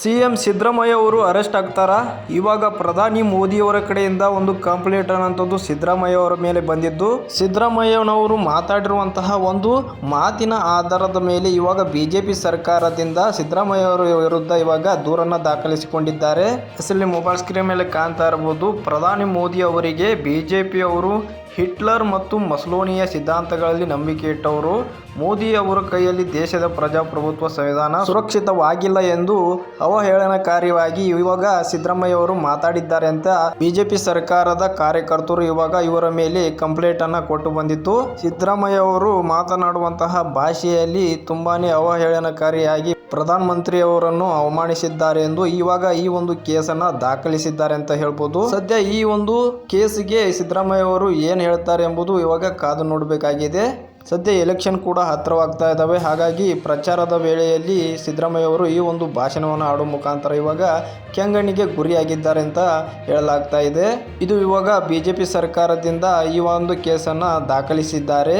CM Siddaramaiah ಅವರು arrest ಆಗ್ತಾರಾ? ಇವಾಗ ಪ್ರಧಾನಿ ಮೋದಿಯವರ ಕಡೆಯಿಂದ ಒಂದು ಕಂಪ್ಲೇಂಟ್ ಅನ್ನೋಂಥದ್ದು ಸಿದ್ದರಾಮಯ್ಯ ಅವರ ಮೇಲೆ ಬಂದಿದ್ದು, ಸಿದ್ದರಾಮಯ್ಯನವರು ಮಾತಾಡಿರುವಂತಹ ಒಂದು ಮಾತಿನ ಆಧಾರದ ಮೇಲೆ ಇವಾಗ ಬಿಜೆಪಿ ಸರ್ಕಾರದಿಂದ ಸಿದ್ದರಾಮಯ್ಯ ಅವರ ವಿರುದ್ಧ ಇವಾಗ ದೂರನ್ನು ದಾಖಲಿಸಿಕೊಂಡಿದ್ದಾರೆ. ಅಸಲಿ ಮೊಬೈಲ್ ಸ್ಕ್ರೀನ್ ಮೇಲೆ ಕಾಣ್ತಾ ಇರಬಹುದು ಪ್ರಧಾನಿ ಮೋದಿ ಅವರಿಗೆ ಬಿಜೆಪಿ ಅವರು ಹಿಟ್ಲರ್ ಮತ್ತು ಮಸ್ಲೋನಿಯ ಸಿದ್ಧಾಂತಗಳಲ್ಲಿ ನಂಬಿಕೆ ಇಟ್ಟವರು ಮೋದಿ ಅವರ ಕೈಯಲ್ಲಿ ದೇಶದ ಪ್ರಜಾಪ್ರಭುತ್ವ ಸಂವಿಧಾನ ಸುರಕ್ಷಿತವಾಗಿಲ್ಲ ಎಂದು ಅವಹೇಳನಕಾರಿಯಾಗಿ ಇವಾಗ ಸಿದ್ದರಾಮಯ್ಯ ಅವರು ಮಾತಾಡಿದ್ದಾರೆ ಅಂತ ಬಿಜೆಪಿ ಸರ್ಕಾರದ ಕಾರ್ಯಕರ್ತರು ಇವಾಗ ಇವರ ಮೇಲೆ ಕಂಪ್ಲೇಂಟ್ ಅನ್ನ ಕೊಟ್ಟು ಬಂದಿತ್ತು. ಸಿದ್ದರಾಮಯ್ಯ ಅವರು ಮಾತನಾಡುವಂತಹ ಭಾಷೆಯಲ್ಲಿ ತುಂಬಾನೇ ಅವಹೇಳನಕಾರಿಯಾಗಿ ಪ್ರಧಾನ ಮಂತ್ರಿಯವರನ್ನು ಅವಮಾನಿಸಿದ್ದಾರೆ ಎಂದು ಇವಾಗ ಈ ಒಂದು ಕೇಸನ್ನು ದಾಖಲಿಸಿದ್ದಾರೆ ಅಂತ ಹೇಳ್ಬೋದು. ಸದ್ಯ ಈ ಒಂದು ಕೇಸಿಗೆ ಸಿದ್ದರಾಮಯ್ಯ ಅವರು ಏನು ಹೇಳ್ತಾರೆ ಎಂಬುದು ಇವಾಗ ಕಾದು ನೋಡಬೇಕಾಗಿದೆ. ಸದ್ಯ ಎಲೆಕ್ಷನ್ ಕೂಡ ಹತ್ತಿರವಾಗ್ತಾ ಇದ್ದಾವೆ ಹಾಗಾಗಿ ಪ್ರಚಾರದ ವೇಳೆಯಲ್ಲಿ ಸಿದ್ದರಾಮಯ್ಯ ಅವರು ಈ ಒಂದು ಭಾಷಣವನ್ನು ಆಡೋ ಮುಖಾಂತರ ಇವಾಗ ಕೆಂಗಣ್ಣಿಗೆ ಗುರಿಯಾಗಿದ್ದಾರೆ ಅಂತ ಹೇಳಲಾಗ್ತಾ ಇದೆ. ಇದು ಇವಾಗ ಬಿ ಸರ್ಕಾರದಿಂದ ಈ ಒಂದು ಕೇಸನ್ನು ದಾಖಲಿಸಿದ್ದಾರೆ.